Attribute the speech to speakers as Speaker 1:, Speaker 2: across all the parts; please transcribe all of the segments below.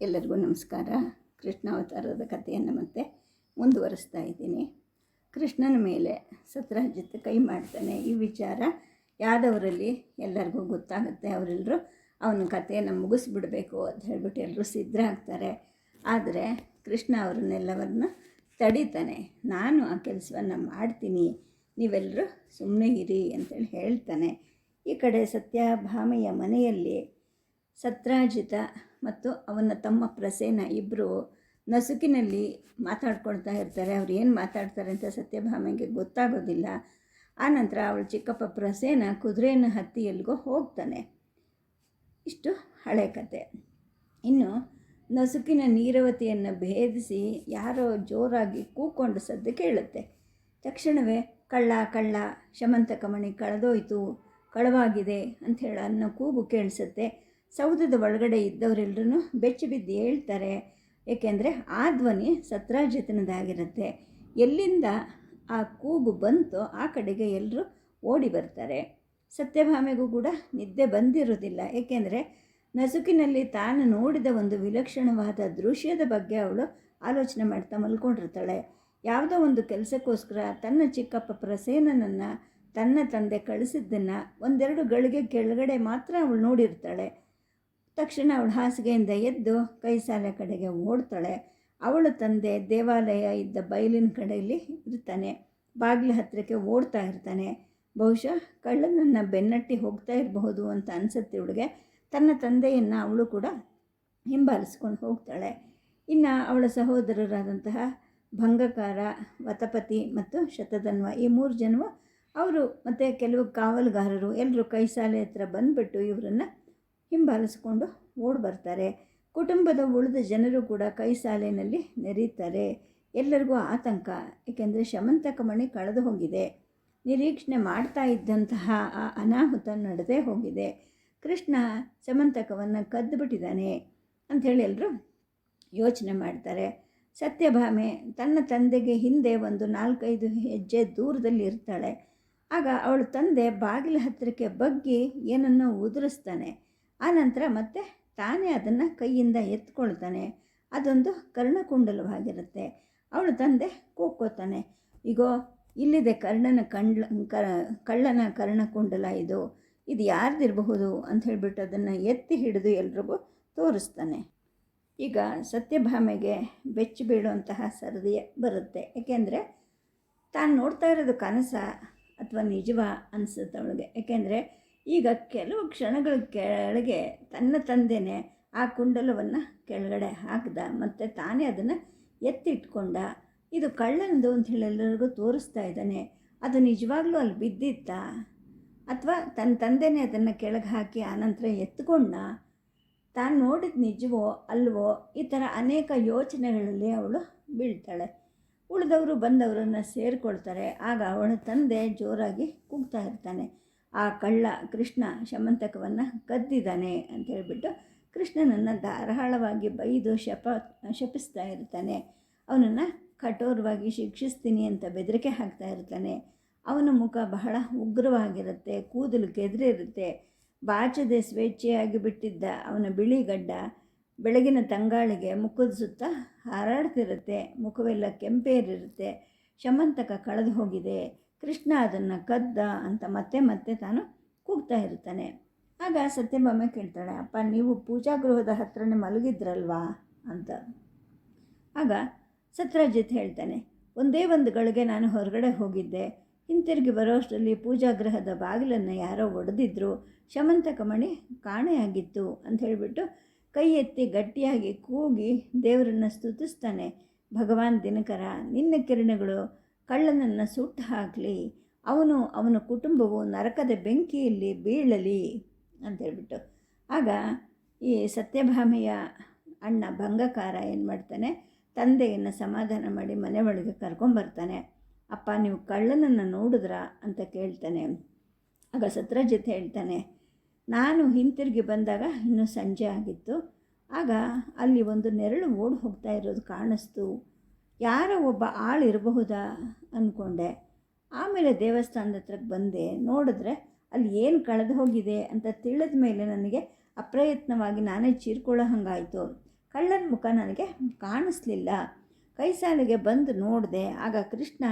Speaker 1: ಎಲ್ಲರಿಗೂ ನಮಸ್ಕಾರ. ಕೃಷ್ಣ ಅವತಾರದ ಕಥೆಯನ್ನು ಮತ್ತೆ ಮುಂದುವರಿಸ್ತಾ ಇದ್ದೀನಿ. ಕೃಷ್ಣನ ಮೇಲೆ ಸತ್ರಾಜಿತ್ ಕೈ ಮಾಡ್ತಾನೆ. ಈ ವಿಚಾರ ಯಾದವರಲ್ಲಿ ಎಲ್ಲರಿಗೂ ಗೊತ್ತಾಗುತ್ತೆ. ಅವರೆಲ್ಲರೂ ಅವನ ಕಥೆಯನ್ನು ಮುಗಿಸ್ಬಿಡಬೇಕು ಅಂತ ಹೇಳ್ಬಿಟ್ಟು ಎಲ್ಲರೂ ಸಿದ್ಧರಾಗ್ತಾರೆ ಆದರೆ ಕೃಷ್ಣ ಅವರನ್ನೆಲ್ಲವನ್ನ ತಡೀತಾನೆ. ನಾನು ಆ ಕೆಲಸವನ್ನು ಮಾಡ್ತೀನಿ. ನೀವೆಲ್ಲರೂ ಸುಮ್ಮನೆ ಇರಿ ಅಂತೇಳಿ ಹೇಳ್ತಾನೆ. ಈ ಕಡೆ ಸತ್ಯಭಾಮೆಯ ಮನೆಯಲ್ಲಿ ಸತ್ರಾಜಿತ ಮತ್ತು ಅವನ ತಮ್ಮ ಪ್ರಸೇನ ಇಬ್ಬರು ನಸುಕಿನಲ್ಲಿ ಮಾತಾಡ್ಕೊಳ್ತಾ ಇರ್ತಾರೆ. ಅವ್ರು ಏನು ಮಾತಾಡ್ತಾರೆ ಅಂತ ಸತ್ಯಭಾಮೆಗೆ ಗೊತ್ತಾಗೋದಿಲ್ಲ. ಆನಂತರ ಅವಳು ಚಿಕ್ಕಪ್ಪ ಪ್ರಸೇನ ಕುದುರೆಯನ್ನು ಹತ್ತಿ ಎಲ್ಲಿಗೋ ಹೋಗ್ತಾನೆ. ಇಷ್ಟು ಹಳೆ ಕತೆ. ಇನ್ನು ನಸುಕಿನ ನೀರವತಿಯನ್ನು ಭೇದಿಸಿ ಯಾರೋ ಜೋರಾಗಿ ಕೂಕೊಂಡು ಸದ್ದು ಕೇಳುತ್ತೆ. ತಕ್ಷಣವೇ ಕಳ್ಳ ಕಳ್ಳ ಶಮಂತಕಮಣಿ ಕಳೆದೋಯ್ತು, ಕಳವಾಗಿದೆ ಅಂಥೇಳಿ ಅನ್ನೋ ಕೂಗು ಕೇಳಿಸುತ್ತೆ. ಸೌಧದ ಒಳಗಡೆ ಇದ್ದವರೆಲ್ಲರೂ ಬೆಚ್ಚಿ ಬಿದ್ದು ಹೇಳ್ತಾರೆ. ಏಕೆಂದರೆ ಆ ಧ್ವನಿ ಸತ್ರಾಜತನದಾಗಿರುತ್ತೆ ಎಲ್ಲಿಂದ ಆ ಕೂಗು ಬಂತೋ ಆ ಕಡೆಗೆ ಎಲ್ಲರೂ ಓಡಿ ಬರ್ತಾರೆ. ಸತ್ಯಭಾಮೆಗೂ ಕೂಡ ನಿದ್ದೆ ಬಂದಿರೋದಿಲ್ಲ ಏಕೆಂದರೆ ನಸುಕಿನಲ್ಲಿ ತಾನು ನೋಡಿದ ಒಂದು ವಿಲಕ್ಷಣವಾದ ದೃಶ್ಯದ ಬಗ್ಗೆ ಅವಳು ಆಲೋಚನೆ ಮಾಡ್ತಾ ಮಲ್ಕೊಂಡಿರ್ತಾಳೆ. ಯಾವುದೋ ಒಂದು ಕೆಲಸಕ್ಕೋಸ್ಕರ ತನ್ನ ಚಿಕ್ಕಪ್ಪ ಪ್ರಸೇನನನ್ನು ತನ್ನ ತಂದೆ ಕಳಿಸಿದ್ದನ್ನು ಒಂದೆರಡು ಗಳಿಗೆ ಕೆಳಗಡೆ ಮಾತ್ರ ಅವಳು ನೋಡಿರ್ತಾಳೆ. ತಕ್ಷಣ ಅವಳು ಹಾಸಿಗೆಯಿಂದ ಎದ್ದು ಕೈ ಸಾಲ ಕಡೆಗೆ ಓಡ್ತಾಳೆ. ಅವಳ ತಂದೆ ದೇವಾಲಯ ಇದ್ದ ಬಯಲಿನ ಕಡೆಯಲ್ಲಿ ಇರ್ತಾನೆ. ಬಾಗಿಲ ಹತ್ತಿರಕ್ಕೆ ಓಡ್ತಾ ಇರ್ತಾನೆ. ಬಹುಶಃ ಕಳ್ಳನನ್ನು ಬೆನ್ನಟ್ಟಿ ಹೋಗ್ತಾ ಇರಬಹುದು ಅಂತ ಅನಿಸುತ್ತೆ ಇವಳಿಗೆ. ತನ್ನ ತಂದೆಯನ್ನು ಅವಳು ಕೂಡ ಹಿಂಬಾಲಿಸ್ಕೊಂಡು ಹೋಗ್ತಾಳೆ. ಇನ್ನು ಅವಳ ಸಹೋದರರಾದಂತಹ ಭಂಗಕಾರ, ವತಪತಿ ಮತ್ತು ಶತಧನ್ವ ಈ ಮೂರು ಜನವು ಅವರು ಮತ್ತು ಕೆಲವು ಕಾವಲುಗಾರರು ಎಲ್ಲರೂ ಕೈ ಸಾಲೆ ಹತ್ರ ಬಂದುಬಿಟ್ಟು ಇವರನ್ನು ಹಿಂಬಾಲಿಸ್ಕೊಂಡು ಓಡಿ ಬರ್ತಾರೆ. ಕುಟುಂಬದ ಉಳಿದ ಜನರು ಕೂಡ ಕೈ ಸಾಲಿನಲ್ಲಿ ನೆರೀತಾರೆ. ಎಲ್ಲರಿಗೂ ಆತಂಕ, ಏಕೆಂದರೆ ಶಮಂತಕ ಮಣಿ ಕಳೆದು ಹೋಗಿದೆ. ನಿರೀಕ್ಷಣೆ ಮಾಡ್ತಾ ಇದ್ದಂತಹ ಆ ಅನಾಹುತ ನಡೆದೇ ಹೋಗಿದೆ. ಕೃಷ್ಣ ಶಮಂತಕವನ್ನು ಕದ್ದು ಬಿಟ್ಟಿದ್ದಾನೆ ಅಂಥೇಳಿ ಎಲ್ಲರೂ ಯೋಚನೆ ಮಾಡ್ತಾರೆ. ಸತ್ಯಭಾಮೆ ತನ್ನ ತಂದೆಗೆ ಹಿಂದೆ ಒಂದು ನಾಲ್ಕೈದು ಹೆಜ್ಜೆ ದೂರದಲ್ಲಿ ಇರ್ತಾಳೆ. ಆಗ ಅವಳ ತಂದೆ ಬಾಗಿಲ ಹತ್ತಿರಕ್ಕೆ ಬಗ್ಗಿ ಏನನ್ನೋ ಉದುರಿಸ್ತಾನೆ. ಆನಂತರ ಮತ್ತೆ ತಾನೇ ಅದನ್ನು ಕೈಯಿಂದ ಎತ್ಕೊಳ್ತಾನೆ. ಅದೊಂದು ಕರ್ಣಕುಂಡಲವಾಗಿರುತ್ತೆ. ಅವಳು ತಂದೆ ಕೂಕ್ಕೋತಾನೆ ಈಗೋ ಇಲ್ಲಿದೆ ಕರ್ಣನ ಕಂಡ್ಲ ಕಳ್ಳನ ಕರ್ಣಕುಂಡಲ ಇದು. ಇದು ಯಾರ್ದಿರಬಹುದು ಅಂತ ಹೇಳಿಬಿಟ್ಟು ಅದನ್ನು ಎತ್ತಿ ಹಿಡಿದು ಎಲ್ರಿಗೂ ತೋರಿಸ್ತಾನೆ. ಈಗ ಸತ್ಯಭಾಮೆಗೆ ಬೆಚ್ಚಿ ಬೀಳುವಂತಹ ಸರದಿ ಬರುತ್ತೆ. ಏಕೆಂದರೆ ತಾನು ನೋಡ್ತಾ ಇರೋದು ಕನಸ ಅಥವಾ ನಿಜವ ಅನಿಸುತ್ತೆ ಅವಳಿಗೆ. ಏಕೆಂದರೆ ಈಗ ಕೆಲವು ಕ್ಷಣಗಳ ಕೆಳಗೆ ತನ್ನ ತಂದೆನೇ ಆ ಕುಂಡಲವನ್ನು ಕೆಳಗಡೆ ಹಾಕಿದ ಮತ್ತು ತಾನೇ ಅದನ್ನು ಎತ್ತಿಟ್ಕೊಂಡ. ಇದು ಕಳ್ಳನದು ಅಂತ ಹೇಳಿ ಎಲ್ಲರಿಗೂ ತೋರಿಸ್ತಾ ಇದ್ದಾನೆ. ಅದು ನಿಜವಾಗ್ಲೂ ಅಲ್ಲಿ ಬಿದ್ದಿತ್ತ? ಅಥವಾ ತನ್ನ ತಂದೆನೇ ಅದನ್ನು ಕೆಳಗೆ ಹಾಕಿ ಆನಂತರ ಎತ್ಕೊಂಡ? ತಾನು ನೋಡಿದ ನಿಜವೋ ಅಲ್ವೋ ಈ ಥರ ಅನೇಕ ಯೋಚನೆಗಳಲ್ಲಿ ಅವಳು ಬೀಳ್ತಾಳೆ. ಉಳಿದವರು ಬಂದವರನ್ನು ಸೇರಿಕೊಳ್ತಾರೆ. ಆಗ ಅವಳ ತಂದೆ ಜೋರಾಗಿ ಕೂಗ್ತಾ ಇರ್ತಾನೆ. ಆ ಕಳ್ಳ ಕೃಷ್ಣ ಶಮಂತಕವನ್ನು ಕದ್ದಿದ್ದಾನೆ ಅಂತ ಹೇಳ್ಬಿಟ್ಟು ಕೃಷ್ಣನನ್ನು ಧಾರಾಳವಾಗಿ ಬೈದು ಶಪ, ಶಪಿಸ್ತಾ ಇರ್ತಾನೆ. ಅವನನ್ನು ಕಠೋರವಾಗಿ ಶಿಕ್ಷಿಸ್ತೀನಿ ಅಂತ ಬೆದರಿಕೆ ಹಾಕ್ತಾ ಇರ್ತಾನೆ. ಅವನ ಮುಖ ಬಹಳ ಉಗ್ರವಾಗಿರುತ್ತೆ, ಕೂದಲು ಕೆದರಿರುತ್ತೆ. ಬಾಚದೆ ಸ್ವೇಚ್ಛೆಯಾಗಿ ಬಿಟ್ಟಿದ್ದ ಅವನ ಬಿಳಿ ಗಡ್ಡ ಬೆಳಗಿನ ತಂಗಾಳಿಗೆ ಮುಖದ ಸುತ್ತ ಹಾರಾಡ್ತಿರುತ್ತೆ, ಮುಖವೆಲ್ಲ ಕೆಂಪೇರಿರುತ್ತೆ. ಶಮಂತಕ ಕಳೆದು ಹೋಗಿದೆ. ಕೃಷ್ಣ ಅದನ್ನು ಕದ್ದ ಅಂತ ಮತ್ತೆ ಮತ್ತೆ ತಾನು ಕೂಗ್ತಾ ಇರ್ತಾನೆ ಆಗ ಸತ್ಯಭಾಮೆ ಕೇಳ್ತಾಳೆ, ಅಪ್ಪ, ನೀವು ಪೂಜಾಗೃಹದ ಹತ್ರನೇ ಮಲಗಿದ್ರಲ್ವಾ? ಅಂತ. ಆಗ ಸತ್ರಾಜಿತ್ ಹೇಳ್ತಾನೆ, ಒಂದೇ ಒಂದು ಗಳಿಗೆ ನಾನು ಹೊರಗಡೆ ಹೋಗಿದ್ದೆ. ಹಿಂತಿರುಗಿ ಬರೋಷ್ಟರಲ್ಲಿ ಪೂಜಾಗೃಹದ ಬಾಗಿಲನ್ನು ಯಾರೋ ಒಡೆದಿದ್ರು. ಶಮಂತಕ ಮಣಿ ಕಾಣೆಯಾಗಿತ್ತು ಅಂತ ಹೇಳಿಬಿಟ್ಟು ಕೈ ಎತ್ತಿ ಗಟ್ಟಿಯಾಗಿ ಕೂಗಿ ದೇವರನ್ನು ಸ್ತುತಿಸ್ತಾನೆ. ಭಗವಾನ್ ದಿನಕರ, ನಿನ್ನ ಕಿರಣಗಳು ಕಳ್ಳನನ್ನು ಸುಟ್ಟು ಹಾಕಲಿ, ಅವನು ಅವನ ಕುಟುಂಬವು ನರಕದ ಬೆಂಕಿಯಲ್ಲಿ ಬೀಳಲಿ ಅಂತೇಳ್ಬಿಟ್ಟು ಆಗ ಈ ಸತ್ಯಭಾಮೆಯ ಅಣ್ಣ ಭಂಗಕಾರ ಏನು ಮಾಡ್ತಾನೆ, ತಂದೆಯನ್ನು ಸಮಾಧಾನ ಮಾಡಿ ಮನೆ ಒಳಗೆ ಕರ್ಕೊಂಬರ್ತಾನೆ ಅಪ್ಪ, ನೀವು ಕಳ್ಳನನ್ನು ನೋಡಿದ್ರಾ ಅಂತ ಕೇಳ್ತಾನೆ. ಆಗ ಸತ್ರಜಿತ್ ಹೇಳ್ತಾನೆ, ನಾನು ಹಿಂತಿರುಗಿ ಬಂದಾಗ ಇನ್ನೂ ಸಂಜೆ ಆಗಿತ್ತು. ಆಗ ಅಲ್ಲಿ ಒಂದು ನೆರಳು ಓಡಿ ಹೋಗ್ತಾ ಇರೋದು ಕಾಣಿಸ್ತು. ಯಾರೋ ಒಬ್ಬ ಆಳು ಇರಬಹುದಾ ಅಂದ್ಕೊಂಡೆ ಆಮೇಲೆ ದೇವಸ್ಥಾನದ ಹತ್ರಕ್ಕೆ ಬಂದೆ. ನೋಡಿದ್ರೆ ಅಲ್ಲಿ ಏನು ಕಳೆದು ಹೋಗಿದೆ ಅಂತ ತಿಳಿದ ಮೇಲೆ ನನಗೆ ಅಪ್ರಯತ್ನವಾಗಿ ನಾನೇ ಚೀರ್ಕೊಳ್ಳೋ ಹಂಗಾಯಿತು ಕಳ್ಳನ ಮುಖ ನನಗೆ ಕಾಣಿಸ್ಲಿಲ್ಲ. ಕೈ ಸಾಲಿಗೆ ಬಂದು ನೋಡಿದೆ. ಆಗ ಕೃಷ್ಣ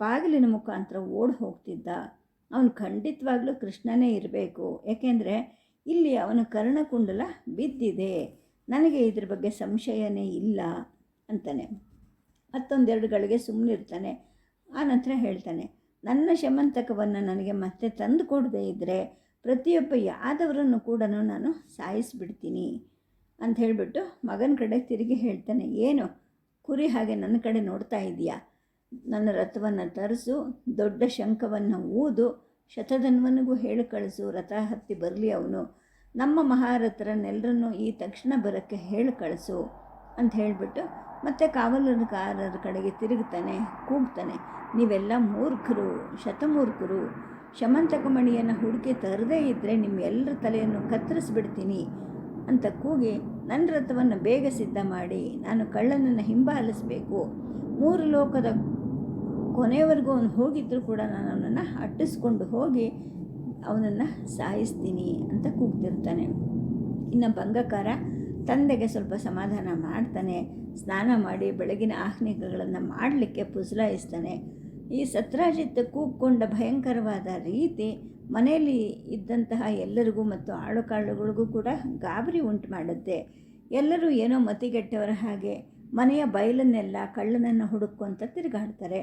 Speaker 1: ಬಾಗಿಲಿನ ಮುಖಾಂತರ ಓಡಿ ಹೋಗ್ತಿದ್ದ. ಅವನು ಖಂಡಿತವಾಗ್ಲೂ ಕೃಷ್ಣನೇ ಇರಬೇಕು. ಏಕೆಂದರೆ ಇಲ್ಲಿ ಅವನ ಕರ್ಣಕುಂಡಲ ಬಿದ್ದಿದೆ. ನನಗೆ ಇದ್ರ ಬಗ್ಗೆ ಸಂಶಯನೇ ಇಲ್ಲ ಅಂತಾನೆ. ಮತ್ತೊಂದೆರಡು ಗಳಿಗೆ ಸುಮ್ಮನಿರ್ತಾನೆ ಆನಂತರ ಹೇಳ್ತಾನೆ, ನನ್ನ ಶಮಂತಕವನ್ನು ನನಗೆ ಮತ್ತೆ ತಂದು ಕೊಡದೇ ಇದ್ದರೆ ಪ್ರತಿಯೊಬ್ಬ ಯಾದವರನ್ನು ಕೂಡ ನಾನು ಸಾಯಿಸಿಬಿಡ್ತೀನಿ ಅಂತ ಹೇಳಿಬಿಟ್ಟು ಮಗನ ಕಡೆ ತಿರುಗಿ ಹೇಳ್ತಾನೆ, ಏನು? ಕುರಿ ಹಾಗೆ ನನ್ನ ಕಡೆ ನೋಡ್ತಾ ಇದೆಯಾ ನನ್ನ ರಥವನ್ನು ತರಿಸು, ದೊಡ್ಡ ಶಂಖವನ್ನು ಊದು, ಶತಧನ್ವನಿಗೂ ಹೇಳಿ ಕಳಿಸು ರಥ ಹತ್ತಿ ಬರಲಿ ಅವನು. ನಮ್ಮ ಮಹಾರಥರನ್ನೆಲ್ಲರನ್ನೂ ಈ ತಕ್ಷಣ ಬರೋಕ್ಕೆ ಹೇಳಿ ಕಳಿಸು ಅಂತ ಹೇಳಿಬಿಟ್ಟು ಮತ್ತೆ ಕಾವಲುಗಾರರ ಕಡೆಗೆ ತಿರುಗ್ತಾನೆ, ಕೂಗ್ತಾನೆ. ನೀವೆಲ್ಲ ಮೂರ್ಖರು, ಶತಮೂರ್ಖರು. ಶಮಂತಕ ಮಣಿಯನ್ನು ಹುಡುಕಿ ತರದೇ ಇದ್ದರೆ ನಿಮ್ಮೆಲ್ಲರ ತಲೆಯನ್ನು ಕತ್ತರಿಸ್ಬಿಡ್ತೀನಿ ಅಂತ ಕೂಗಿ ನನ್ನ ರಥವನ್ನು ಬೇಗ ಸಿದ್ಧ ಮಾಡಿ, ನಾನು ಕಳ್ಳನನ್ನು ಹಿಂಬಾಲಿಸಬೇಕು. ಮೂರು ಲೋಕದ ಕೊನೆಯವರೆಗೂ ಅವನು ಹೋಗಿದ್ದರೂ ಕೂಡ ನಾನು ಅವನನ್ನು ಅಟ್ಟಿಸ್ಕೊಂಡು ಹೋಗಿ ಅವನನ್ನು ಸಾಯಿಸ್ತೀನಿ ಅಂತ ಕೂಗ್ತಿರ್ತಾನೆ. ಇನ್ನು ಭಂಗಕಾರ ತಂದೆಗೆ ಸ್ವಲ್ಪ ಸಮಾಧಾನ ಮಾಡ್ತಾನೆ. ಸ್ನಾನ ಮಾಡಿ ಬೆಳಗಿನ ಆಹ್ನಿಕಗಳನ್ನು ಮಾಡಲಿಕ್ಕೆ ಪುಸಲಾಯಿಸ್ತಾನೆ. ಈ ಸತ್ರಾಜಿತ್ ಕೂಗ್ಕೊಂಡ ಭಯಂಕರವಾದ ರೀತಿ ಮನೆಯಲ್ಲಿ ಇದ್ದಂತಹ ಎಲ್ಲರಿಗೂ ಮತ್ತು ಆಳುಕಾಳುಗಳಿಗೂ ಕೂಡ ಗಾಬರಿ ಉಂಟು ಮಾಡುತ್ತೆ. ಎಲ್ಲರೂ ಏನೋ ಮತಿಗೆಟ್ಟವರ ಹಾಗೆ ಮನೆಯ ಬಯಲನ್ನೆಲ್ಲ ಕಳ್ಳನನ್ನು ಹುಡುಕೊಂತ ತಿರುಗಾಡ್ತಾರೆ.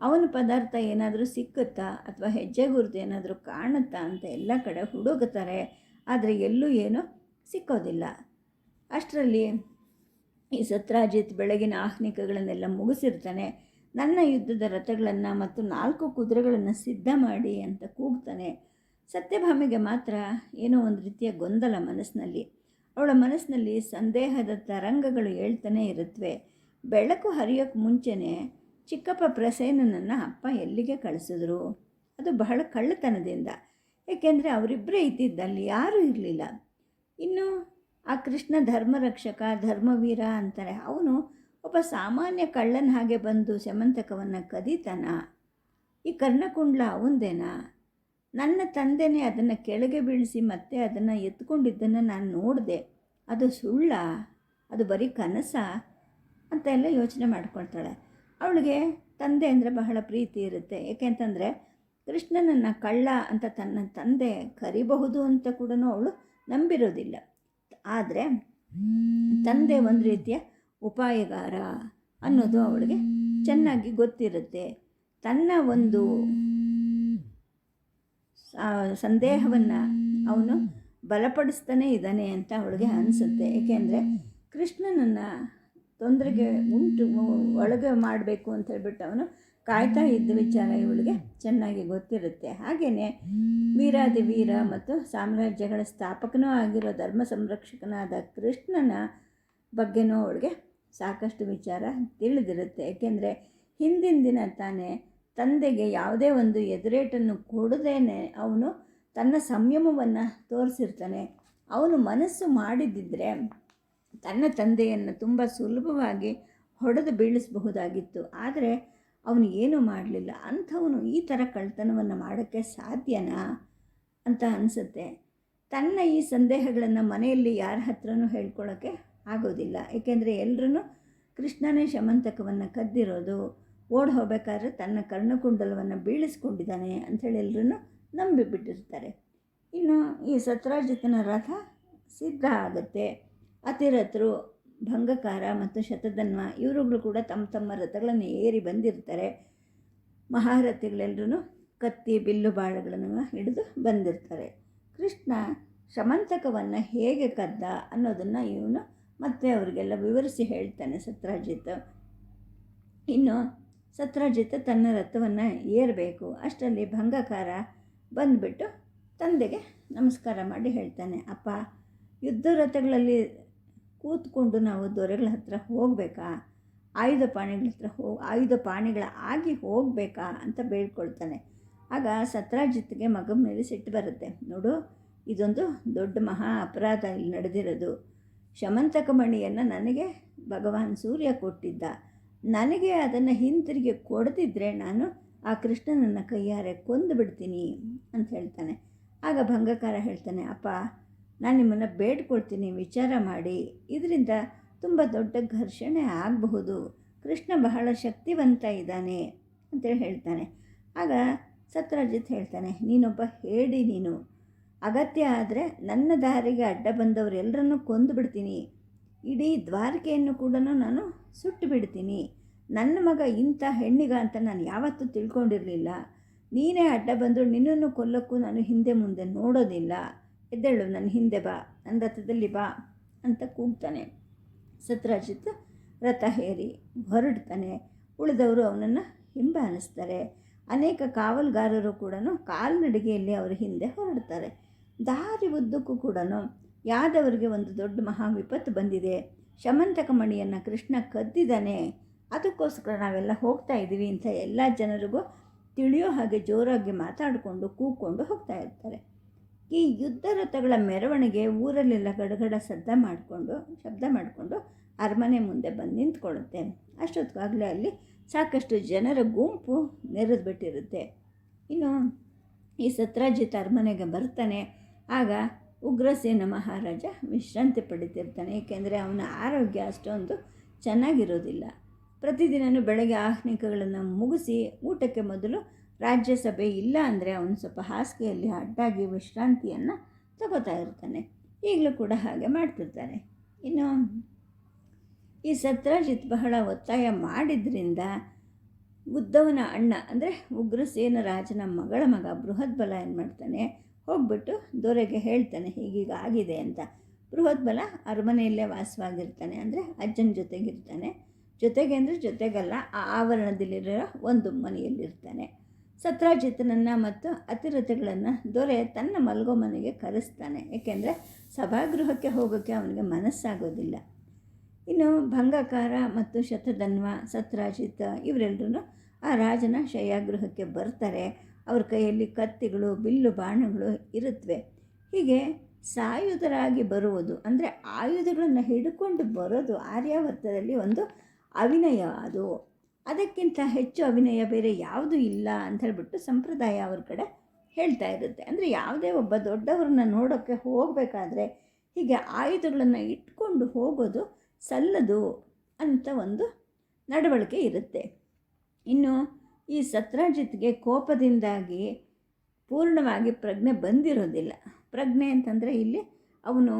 Speaker 1: ಅವನ ಪದಾರ್ಥ ಏನಾದರೂ ಸಿಕ್ಕುತ್ತಾ ಅಥವಾ ಹೆಜ್ಜೆ ಗುರುತು ಏನಾದರೂ ಕಾಣುತ್ತಾ ಅಂತ ಎಲ್ಲ ಕಡೆ ಹುಡುಗುತ್ತಾರೆ. ಆದರೆ ಎಲ್ಲೂ ಏನೂ ಸಿಕ್ಕೋದಿಲ್ಲ. ಅಷ್ಟರಲ್ಲಿ ಈ ಸತ್ರಾಜಿತ್ ಬೆಳಗಿನ ಆಹ್ನಿಕಗಳನ್ನೆಲ್ಲ ಮುಗಿಸಿರ್ತಾನೆ. ನನ್ನ ಯುದ್ಧದ ರಥಗಳನ್ನು ಮತ್ತು ನಾಲ್ಕು ಕುದುರೆಗಳನ್ನು ಸಿದ್ಧ ಮಾಡಿ ಅಂತ ಕೂಗ್ತಾನೆ. ಸತ್ಯಭಾಮಿಗೆ ಮಾತ್ರ ಏನೋ ಒಂದು ರೀತಿಯ ಗೊಂದಲ ಮನಸ್ಸಿನಲ್ಲಿ. ಅವಳ ಮನಸ್ಸಿನಲ್ಲಿ ಸಂದೇಹದ ತರಂಗಗಳು ಹೇಳ್ತಾನೆ ಇರುತ್ತವೆ ಬೆಳಕು ಹರಿಯೋಕ್ಕೆ ಮುಂಚೆನೇ ಚಿಕ್ಕಪ್ಪ ಪ್ರಸೇನನನ್ನು ಅಪ್ಪ ಎಲ್ಲಿಗೆ ಕಳಿಸಿದ್ರು? ಅದು ಬಹಳ ಕಳ್ಳತನದಿಂದ. ಏಕೆಂದರೆ ಅವರಿಬ್ಬರೇ ಇದ್ದಿದ್ದಲ್ಲಿ ಯಾರೂ ಇರಲಿಲ್ಲ. ಇನ್ನು ಆ ಕೃಷ್ಣ ಧರ್ಮರಕ್ಷಕ, ಧರ್ಮವೀರ ಅಂತಾರೆ. ಅವನು ಒಬ್ಬ ಸಾಮಾನ್ಯ ಕಳ್ಳನ ಹಾಗೆ ಬಂದು ಶಮಂತಕವನ್ನು ಕದೀತಾನ. ಈ ಕರ್ಣಕುಂಡ್ಲ ಅವಂದೇನಾ? ನನ್ನ ತಂದೆನೇ ಅದನ್ನು ಕೆಳಗೆ ಬೀಳಿಸಿ ಮತ್ತೆ ಅದನ್ನು ಎತ್ಕೊಂಡಿದ್ದನ್ನು ನಾನು ನೋಡಿದೆ. ಅದು ಸುಳ್ಳ? ಅದು ಬರೀ ಕನಸ? ಅಂತ ಎಲ್ಲ ಯೋಚನೆ ಮಾಡ್ಕೊಳ್ತಾಳೆ. ಅವಳಿಗೆ ತಂದೆ ಅಂದರೆ ಬಹಳ ಪ್ರೀತಿ ಇರುತ್ತೆ. ಏಕೆಂತಂದರೆ ಕೃಷ್ಣನನ್ನು ಕಳ್ಳ ಅಂತ ತನ್ನ ತಂದೆ ಕರಿಬಹುದು ಅಂತ ಕೂಡ ಅವಳು ನಂಬಿರೋದಿಲ್ಲ. ಆದರೆ ತಂದೆ ಒಂದು ರೀತಿಯ ಉಪಾಯಗಾರ ಅನ್ನೋದು ಅವಳಿಗೆ ಚೆನ್ನಾಗಿ ಗೊತ್ತಿರುತ್ತೆ. ತನ್ನ ಒಂದು ಸಂದೇಹವನ್ನು ಅವನು ಬಲಪಡಿಸ್ತಾನೆ ಇದ್ದಾನೆ ಅಂತ ಅವಳಿಗೆ ಅನಿಸುತ್ತೆ. ಏಕೆಂದರೆ ಕೃಷ್ಣನನ್ನು ತೊಂದರೆಗೆ ಉಂಟು, ಒಳಗೆ ಮಾಡಬೇಕು ಅಂತ ಹೇಳ್ಬಿಟ್ಟು ಅವನು ಕಾಯ್ತಾ ಇದ್ದ ವಿಚಾರ ಇವಳಿಗೆ ಚೆನ್ನಾಗಿ ಗೊತ್ತಿರುತ್ತೆ. ಹಾಗೆಯೇ ವೀರಾದಿ ವೀರ ಮತ್ತು ಸಾಮ್ರಾಜ್ಯಗಳ ಸ್ಥಾಪಕನೂ ಆಗಿರೋ ಧರ್ಮ ಸಂರಕ್ಷಕನಾದ ಕೃಷ್ಣನ ಬಗ್ಗೆನೂ ಅವಳಿಗೆ ಸಾಕಷ್ಟು ವಿಚಾರ ತಿಳಿದಿರುತ್ತೆ. ಏಕೆಂದರೆ ಹಿಂದಿನ ದಿನ ತಾನೇ ತಂದೆಗೆ ಯಾವುದೇ ಒಂದು ಎದುರೇಟನ್ನು ಕೊಡದೇನೆ ಅವನು ತನ್ನ ಸಂಯಮವನ್ನು ತೋರಿಸಿರ್ತಾನೆ. ಅವನು ಮನಸ್ಸು ಮಾಡಿದ್ದಿದ್ರೆ ತನ್ನ ತಂದೆಯನ್ನು ತುಂಬ ಸುಲಭವಾಗಿ ಹೊಡೆದು ಬೀಳಿಸಬಹುದಾಗಿತ್ತು. ಆದರೆ ಅವನು ಏನೂ ಮಾಡಲಿಲ್ಲ, ಅಂಥವನು ಈ ಥರ ಕಳ್ತನವನ್ನು ಮಾಡೋಕ್ಕೆ ಸಾಧ್ಯನಾ ಅಂತ ಅನಿಸುತ್ತೆ. ತನ್ನ ಈ ಸಂದೇಹಗಳನ್ನು ಮನೆಯಲ್ಲಿ ಯಾರ ಹತ್ರನೂ ಹೇಳ್ಕೊಳ್ಳೋಕ್ಕೆ ಆಗೋದಿಲ್ಲ. ಏಕೆಂದರೆ ಎಲ್ಲರೂ ಕೃಷ್ಣನೇ ಶಮಂತಕವನ್ನು ಕದ್ದಿರೋದು, ಓಡಿ ಹೋಗಬೇಕಾದ್ರೆ ತನ್ನ ಕರ್ಣಕುಂಡಲವನ್ನು ಬೀಳಿಸ್ಕೊಂಡಿದ್ದಾನೆ ಅಂಥೇಳಿ ಎಲ್ಲರೂ ನಂಬಿಬಿಟ್ಟಿರ್ತಾರೆ. ಇನ್ನು ಈ ಸತ್ರಾಜಿತನ ರಥ ಸಿದ್ಧ ಆಗುತ್ತೆ. ಅತಿರಥರು ಭಂಗಕಾರ ಮತ್ತು ಶತಧನ್ವ ಇವರುಗಳು ಕೂಡ ತಮ್ಮ ತಮ್ಮ ರಥಗಳನ್ನು ಏರಿ ಬಂದಿರ್ತಾರೆ. ಮಹಾರಥಿಗಳೆಲ್ಲರೂ ಕತ್ತಿ, ಬಿಲ್ಲು ಬಾಳಗಳನ್ನು ಹಿಡಿದು ಬಂದಿರ್ತಾರೆ. ಕೃಷ್ಣ ಶಮಂತಕವನ್ನು ಹೇಗೆ ಕದ್ದ ಅನ್ನೋದನ್ನು ಇವನು ಮತ್ತೆ ಅವರಿಗೆಲ್ಲ ವಿವರಿಸಿ ಹೇಳ್ತಾನೆ ಸತ್ರಾಜಿತ್. ಇನ್ನು ಸತ್ರಾಜಿತ್ ತನ್ನ ರಥವನ್ನು ಏರಬೇಕು. ಅಷ್ಟರಲ್ಲಿ ಭಂಗಕಾರ ಬಂದುಬಿಟ್ಟು ತಂದೆಗೆ ನಮಸ್ಕಾರ ಮಾಡಿ ಹೇಳ್ತಾನೆ. ಅಪ್ಪ, ಯುದ್ಧ ರಥಗಳಲ್ಲಿ ಕೂತ್ಕೊಂಡು ನಾವು ದೊರೆಗಳ ಹತ್ರ ಹೋಗಬೇಕಾ? ಆಯುಧ ಪಾಣಿಗಳ ಹತ್ರ ಹೋಗಿ ಆಯುಧ ಪಾಣಿಗಳ ಆಗಿ ಹೋಗಬೇಕಾ ಅಂತ ಬೇಡ್ಕೊಳ್ತಾನೆ. ಆಗ ಸತ್ರಾಜಿತ್ಗೆ ಮಗ ಮೇಲೆ ಸಿಟ್ಟು ಬರುತ್ತೆ. ನೋಡು, ಇದೊಂದು ದೊಡ್ಡ ಮಹಾ ಅಪರಾಧ ಇಲ್ಲಿ ನಡೆದಿರೋದು. ಶಮಂತಕ ಮಣಿಯನ್ನು ನನಗೆ ಭಗವಾನ್ ಸೂರ್ಯ ಕೊಟ್ಟಿದ್ದ. ನನಗೆ ಅದನ್ನು ಹಿಂತಿರುಗಿ ಕೊಡದಿದ್ದರೆ ನಾನು ಆ ಕೃಷ್ಣನನ್ನು ಕೈಯಾರೆ ಕೊಂದು ಬಿಡ್ತೀನಿ ಅಂತ ಹೇಳ್ತಾನೆ. ಆಗ ಭಂಗಕಾರ ಹೇಳ್ತಾನೆ, ಅಪ್ಪ ನಾನು ನಿಮ್ಮನ್ನು ಬೇಡ್ಕೊಳ್ತೀನಿ, ವಿಚಾರ ಮಾಡಿ. ಇದರಿಂದ ತುಂಬ ದೊಡ್ಡ ಘರ್ಷಣೆ ಆಗಬಹುದು. ಕೃಷ್ಣ ಬಹಳ ಶಕ್ತಿವಂತ ಇದ್ದಾನೆ ಅಂತೇಳಿ ಹೇಳ್ತಾನೆ. ಆಗ ಸತ್ಯರಾಜಿತ್ ಹೇಳ್ತಾನೆ, ನೀನೊಬ್ಬ ಹೇಳಿ ನೀನು. ಅಗತ್ಯ ಆದರೆ ನನ್ನ ದಾರಿಗೆ ಅಡ್ಡ ಬಂದವರೆಲ್ಲರನ್ನೂ ಕೊಂದು ಬಿಡ್ತೀನಿ. ಇಡೀ ದ್ವಾರಕೆಯನ್ನು ಕೂಡ ನಾನು ಸುಟ್ಟು ಬಿಡ್ತೀನಿ. ನನ್ನ ಮಗ ಇಂಥ ಹೆಣ್ಣಿಗ ಅಂತ ನಾನು ಯಾವತ್ತೂ ತಿಳ್ಕೊಂಡಿರಲಿಲ್ಲ. ನೀನೇ ಅಡ್ಡ ಬಂದರೂ ನಿನ್ನನ್ನು ಕೊಲ್ಲಕ್ಕೂ ನಾನು ಹಿಂದೆ ಮುಂದೆ ನೋಡೋದಿಲ್ಲ. ಎದ್ದೇಳು, ನನ್ನ ಹಿಂದೆ ಬಾ, ನನ್ನ ರಥದಲ್ಲಿ ಬಾ ಅಂತ ಕೂಗ್ತಾನೆ. ಸತ್ರಾಜಿತ್ ರಥ ಹೇರಿ ಹೊರಡ್ತಾನೆ. ಉಳಿದವರು ಅವನನ್ನು ಹಿಂಬಾಲಿಸ್ತಾರೆ ಅನೇಕ ಕಾವಲುಗಾರರು ಕೂಡ ಕಾಲ್ನಡಿಗೆಯಲ್ಲಿ ಅವರ ಹಿಂದೆ ಹೊರಡ್ತಾರೆ. ದಾರಿ ಉದ್ದಕ್ಕೂ ಕೂಡ ಯಾದವರಿಗೆ ಒಂದು ದೊಡ್ಡ ಮಹಾ ವಿಪತ್ತು ಬಂದಿದೆ. ಶಮಂತಕ ಮಣಿಯನ್ನು ಕೃಷ್ಣ ಕದ್ದಿದ್ದಾನೆ. ಅದಕ್ಕೋಸ್ಕರ ನಾವೆಲ್ಲ ಹೋಗ್ತಾ ಇದ್ದೀವಿ ಅಂತ ಎಲ್ಲ ಜನರಿಗೂ ತಿಳಿಯೋ ಹಾಗೆ ಜೋರಾಗಿ ಮಾತಾಡಿಕೊಂಡು ಕೂಗ್ಕೊಂಡು ಹೋಗ್ತಾ ಇರ್ತಾರೆ. ಈ ಯುದ್ಧ ರಥಗಳ ಮೆರವಣಿಗೆ ಊರಲ್ಲೆಲ್ಲ ಗಡಗಡ ಶಬ್ದ ಮಾಡಿಕೊಂಡು ಶಬ್ದ ಮಾಡಿಕೊಂಡು ಅರಮನೆ ಮುಂದೆ ಬಂದು ನಿಂತ್ಕೊಳ್ಳುತ್ತೆ. ಅಷ್ಟೊತ್ತಿಗಾಗಲೇ ಅಲ್ಲಿ ಸಾಕಷ್ಟು ಜನರ ಗುಂಪು ನೆರೆದು ಬಿಟ್ಟಿರುತ್ತೆ. ಇನ್ನು ಈ ಸತ್ರಾಜಿತ್ ಅರಮನೆಗೆ ಬರ್ತಾನೆ, ಆಗ ಉಗ್ರಸೇನ ಮಹಾರಾಜ ವಿಶ್ರಾಂತಿ ಪಡಿತಿರ್ತಾನೆ ಏಕೆಂದರೆ ಅವನ ಆರೋಗ್ಯ ಅಷ್ಟೊಂದು ಚೆನ್ನಾಗಿರೋದಿಲ್ಲ. ಪ್ರತಿದಿನವೂ ಬೆಳಗ್ಗೆ ಆಹ್ನಿಕಗಳನ್ನು ಮುಗಿಸಿ ಊಟಕ್ಕೆ ಮೊದಲು ರಾಜ್ಯಸಭೆ ಇಲ್ಲ ಅಂದರೆ ಅವನು ಸ್ವಲ್ಪ ಹಾಸಿಗೆಯಲ್ಲಿ ಅಡ್ಡಾಗಿ ವಿಶ್ರಾಂತಿಯನ್ನು ತಗೋತಾ ಇರ್ತಾನೆ. ಈಗಲೂ ಕೂಡ ಹಾಗೆ ಮಾಡ್ತಿರ್ತಾನೆ ಇನ್ನು ಈ ಸತ್ರಾಜಿತ್ ಬಹಳ ಒತ್ತಾಯ ಮಾಡಿದ್ರಿಂದ ಉದ್ದವನ ಅಣ್ಣ ಅಂದರೆ ಉಗ್ರಸೇನ ರಾಜನ ಮಗಳ ಮಗ ಬೃಹದ್ಬಲ ಏನು ಮಾಡ್ತಾನೆ, ಹೋಗ್ಬಿಟ್ಟು ದೊರೆಗೆ ಹೇಳ್ತಾನೆ, ಹೀಗೀಗ ಆಗಿದೆ ಅಂತ. ಬೃಹದ್ಬಲ ಅರಮನೆಯಲ್ಲೇ ವಾಸವಾಗಿರ್ತಾನೆ ಅಂದರೆ ಅಜ್ಜನ ಜೊತೆಗಿರ್ತಾನೆ. ಜೊತೆಗೆ ಅಂದರೆ ಜೊತೆಗಲ್ಲ, ಆ ಆವರಣದಲ್ಲಿರೋ ಒಂದು ಮನೆಯಲ್ಲಿರ್ತಾನೆ. ಸತ್ರಾಜಿತನನ್ನು ಮತ್ತು ಅತಿರಥಗಳನ್ನು ದೊರೆ ತನ್ನ ಮಲಗೋ ಮನೆಗೆ ಕರೆಸ್ತಾನೆ. ಏಕೆಂದರೆ ಸಭಾಗೃಹಕ್ಕೆ ಹೋಗೋಕ್ಕೆ ಅವನಿಗೆ ಮನಸ್ಸಾಗೋದಿಲ್ಲ. ಇನ್ನು ಭಂಗಕಾರ ಮತ್ತು ಶತಧನ್ವ, ಸತ್ರಾಜಿತ್ ಇವರೆಲ್ಲರೂ ಆ ರಾಜನ ಶಯಾಗೃಹಕ್ಕೆ ಬರ್ತಾರೆ. ಅವ್ರ ಕೈಯಲ್ಲಿ ಕತ್ತಿಗಳು, ಬಿಲ್ಲು ಬಾಣಗಳು ಇರುತ್ತವೆ ಹೀಗೆ ಸಾಯುಧರಾಗಿ ಬರುವುದು ಅಂದರೆ ಆಯುಧಗಳನ್ನು ಹಿಡ್ಕೊಂಡು ಬರೋದು ಆರ್ಯಾವರ್ತದಲ್ಲಿ ಒಂದು ಅವಿನಯ. ಅದು ಅದಕ್ಕಿಂತ ಹೆಚ್ಚು ಅಭಿನಯ ಬೇರೆ ಯಾವುದೂ ಇಲ್ಲ ಅಂತ ಹೇಳ್ಬಿಟ್ಟು ಸಂಪ್ರದಾಯ ಅವ್ರ ಕಡೆ ಹೇಳ್ತಾ ಇರುತ್ತೆ. ಅಂದರೆ ಯಾವುದೇ ಒಬ್ಬ ದೊಡ್ಡವ್ರನ್ನ ನೋಡೋಕ್ಕೆ ಹೋಗಬೇಕಾದ್ರೆ ಹೀಗೆ ಆಯುಧಗಳನ್ನು ಇಟ್ಕೊಂಡು ಹೋಗೋದು ಸಲ್ಲದು ಅಂತ ಒಂದು ನಡವಳಿಕೆ ಇರುತ್ತೆ. ಇನ್ನು ಈ ಸತ್ರಾಜಿತ್ಗೆ ಕೋಪದಿಂದಾಗಿ ಪೂರ್ಣವಾಗಿ ಪ್ರಜ್ಞೆ ಬಂದಿರೋದಿಲ್ಲ. ಪ್ರಜ್ಞೆ ಅಂತಂದರೆ ಇಲ್ಲಿ ಅವನು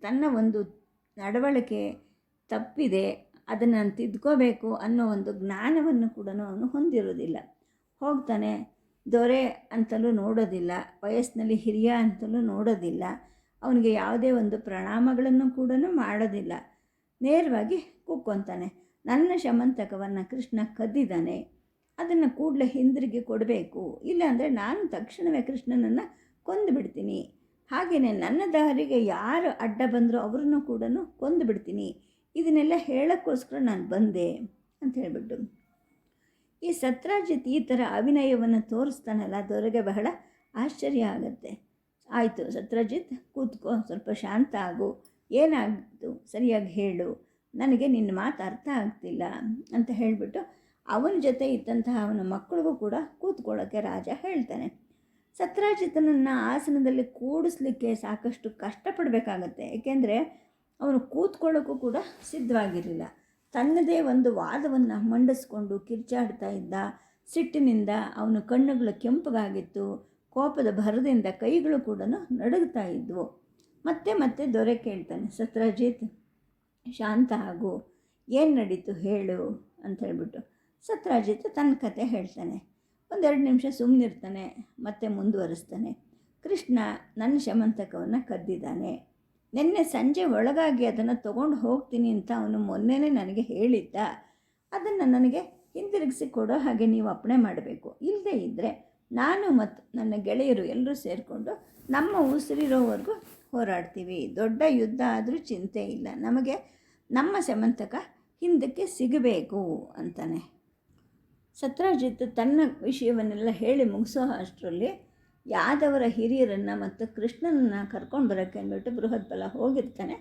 Speaker 1: ತನ್ನ ಒಂದು ನಡವಳಿಕೆ ತಪ್ಪಿದೆ ಅದನ್ನು ನಾನು ತಿದ್ಕೋಬೇಕು ಅನ್ನೋ ಒಂದು ಜ್ಞಾನವನ್ನು ಕೂಡ ಅವನು ಹೊಂದಿರೋದಿಲ್ಲ ಹೋಗ್ತಾನೆ, ದೊರೆ ಅಂತಲೂ ನೋಡೋದಿಲ್ಲ, ವಯಸ್ಸಿನಲ್ಲಿ ಹಿರಿಯ ಅಂತಲೂ ನೋಡೋದಿಲ್ಲ, ಅವನಿಗೆ ಯಾವುದೇ ಒಂದು ಪ್ರಣಾಮಗಳನ್ನು ಕೂಡ ಮಾಡೋದಿಲ್ಲ. ನೇರವಾಗಿ ಕೂಕ್ಕೊತಾನೆ ನನ್ನ ಶಮಂತಕವನ್ನು ಕೃಷ್ಣ ಕದ್ದಿದ್ದಾನೆ ಅದನ್ನು ಕೂಡಲೇ ಹಿಂದಿರುಗಿ ಕೊಡಬೇಕು, ಇಲ್ಲಾಂದರೆ ನಾನು ತಕ್ಷಣವೇ ಕೃಷ್ಣನನ್ನು ಕೊಂದು ಬಿಡ್ತೀನಿ ಹಾಗೆಯೇ ನನ್ನ ದಾರಿಗೆ ಯಾರು ಅಡ್ಡ ಬಂದರೂ ಅವರನ್ನು ಕೂಡ ಕೊಂದು ಬಿಡ್ತೀನಿ ಇದನ್ನೆಲ್ಲ ಹೇಳೋಕ್ಕೋಸ್ಕರ ನಾನು ಬಂದೆ ಅಂತ ಹೇಳಿಬಿಟ್ಟು. ಈ ಸತ್ರಾಜಿತ್ ಈ ಥರ ಅಭಿನಯವನ್ನು ತೋರಿಸ್ತಾನಲ್ಲ ಅದವರೆಗೆ ಬಹಳ ಆಶ್ಚರ್ಯ ಆಗುತ್ತೆ. ಆಯಿತು ಸತ್ರಾಜಿತ್, ಕೂತ್ಕೋ, ಸ್ವಲ್ಪ ಶಾಂತ ಆಗು. ಏನಾಗಿತ್ತು ಸರಿಯಾಗಿ ಹೇಳು. ನನಗೆ ನಿನ್ನ ಮಾತು ಅರ್ಥ ಆಗ್ತಿಲ್ಲ ಅಂತ ಹೇಳಿಬಿಟ್ಟು ಅವನ ಜೊತೆ ಇದ್ದಂತಹ ಅವನ ಮಕ್ಕಳಿಗೂ ಕೂಡ ಕೂತ್ಕೊಳ್ಳೋಕ್ಕೆ ರಾಜ ಹೇಳ್ತಾನೆ. ಸತ್ರಾಜಿತನನ್ನು ಆಸನದಲ್ಲಿ ಕೂಡಿಸ್ಲಿಕ್ಕೆ ಸಾಕಷ್ಟು ಕಷ್ಟಪಡಬೇಕಾಗತ್ತೆ. ಏಕೆಂದರೆ ಅವನು ಕೂತ್ಕೊಳ್ಳೋಕ್ಕೂ ಕೂಡ ಸಿದ್ಧವಾಗಿರಲಿಲ್ಲ. ತನ್ನದೇ ಒಂದು ವಾದವನ್ನು ಮಂಡಿಸ್ಕೊಂಡು ಕಿರ್ಚಾಡ್ತಾ ಇದ್ದ ಸಿಟ್ಟಿನಿಂದ ಅವನ ಕಣ್ಣುಗಳು ಕೆಂಪಗಾಗಿತ್ತು. ಕೋಪದ ಭರದಿಂದ ಕೈಗಳು ಕೂಡ ನಡುಗ್ತಾ ಇದ್ವು. ಮತ್ತೆ ಮತ್ತೆ ದೊರೆ ಕೇಳ್ತಾನೆ, ಸತ್ರಾಜಿತ್, ಶಾಂತ ಆಗು. ಏನು ನಡೀತು ಹೇಳು ಅಂತ ಹೇಳ್ಬಿಟ್ಟು. ಸತ್ರಾಜಿತ್ ತನ್ನ ಕತೆ ಹೇಳ್ತಾನೆ. ಒಂದೆರಡು ನಿಮಿಷ ಸುಮ್ಮನಿರ್ತಾನೆ ಮತ್ತೆ ಮುಂದುವರಿಸ್ತಾನೆ. ಕೃಷ್ಣ ನನ್ನ ಶಮಂತಕವನ್ನು ಕದ್ದಿದ್ದಾನೆ. ನಿನ್ನೆ ಸಂಜೆ ಒಳಗಾಗಿ ಅದನ್ನು ತೊಗೊಂಡು ಹೋಗ್ತೀನಿ ಅಂತ ಅವನು ಮೊನ್ನೆನೇ ನನಗೆ ಹೇಳಿದ್ದ. ಅದನ್ನು ನನಗೆ ಹಿಂದಿರುಗಿಸಿ ಕೊಡೋ ಹಾಗೆ ನೀವು ಅಪ್ಪಣೆ ಮಾಡಬೇಕು. ಇಲ್ಲದೇ ಇದ್ದರೆ ನಾನು ಮತ್ತು ನನ್ನ ಗೆಳೆಯರು ಎಲ್ಲರೂ ಸೇರಿಕೊಂಡು ನಮ್ಮ ಉಸಿರಿರೋವರೆಗೂ ಹೋರಾಡ್ತೀವಿ. ದೊಡ್ಡ ಯುದ್ಧ ಆದರೂ ಚಿಂತೆ ಇಲ್ಲ. ನಮಗೆ ನಮ್ಮ ಸಮಂತಕ ಹಿಂದಕ್ಕೆ ಸಿಗಬೇಕು ಅಂತಾನೆ. ಸತ್ರಾಜಿತ್ ತನ್ನ ವಿಷಯವನ್ನೆಲ್ಲ ಹೇಳಿ ಮುಗಿಸೋ ಅಷ್ಟರಲ್ಲಿ ಯಾದವರ ಹಿರಿಯರನ್ನು ಮತ್ತು ಕೃಷ್ಣನನ್ನು ಕರ್ಕೊಂಡು ಬರೋಕ್ಕೆ ಅಂದ್ಬಿಟ್ಟು ಬೃಹತ್ ಬಲ ಹೋಗಿರ್ತಾನೆ.